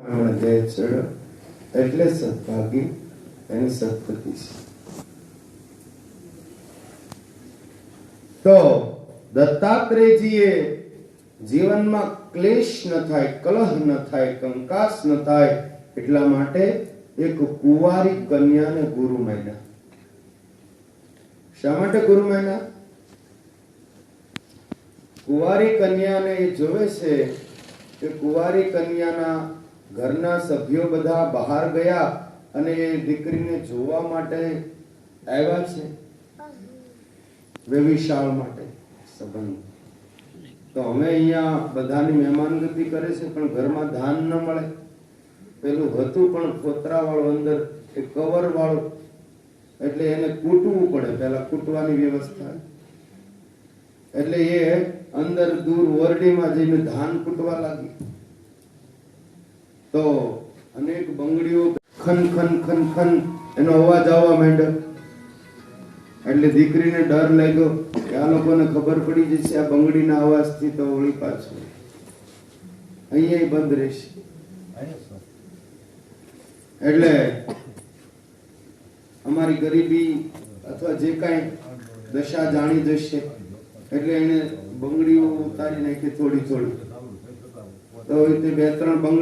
એટલે સદભાગી એની સદગતિ તો દત્તાત્રેયજીએ જીવનમાં ક્લેશ ન થાય, કલહ ન થાય, કંકાસ ન થાય, એટલા માટે એક કુંવારી કન્યાને ગુરુ માન્યા. શા માટે ગુરુ માન્યા? કુંવારી કન્યાને એ જોવે છે કે કુંવારી કન્યાના ઘરના સભ્યો બધા બહાર ગયા અને એ દીકરીને જોવા માટે આવ્યા છે? વેવિશાળ માટે સંબંધ. તો અમે અહીંયા બધાની મહેમાનગતિ કરે છે, પણ ઘરમાં ધાન ન મળે. પેલું હતું પણ ફોતરા વાળું અંદર, એ કવર વાળું એટલે એને કૂટવું પડે પેલા કૂટવાની વ્યવસ્થા. એટલે એ અંદર દૂર ઓરડીમાં જઈને ધાન કૂટવા લાગી. તો અનેક બંગડીઓ ખન ખન ખન ખન એનો અવાજ આવવા માંડ્યો. એટલે દીકરીને ડર લાગ્યો કે આ લોકોને ખબર પડી જશે આ બંગડીના અવાજથી તો વળી પાછું. અહીંયા બંધ રહેશે. એટલે અમારી ગરીબી અથવા જે કાંઈ દશા જાણી જશે, એટલે એને બંગડીઓ ઉતારી નાખી થોડી થોડી. તો બે, ત્રણ બંગડી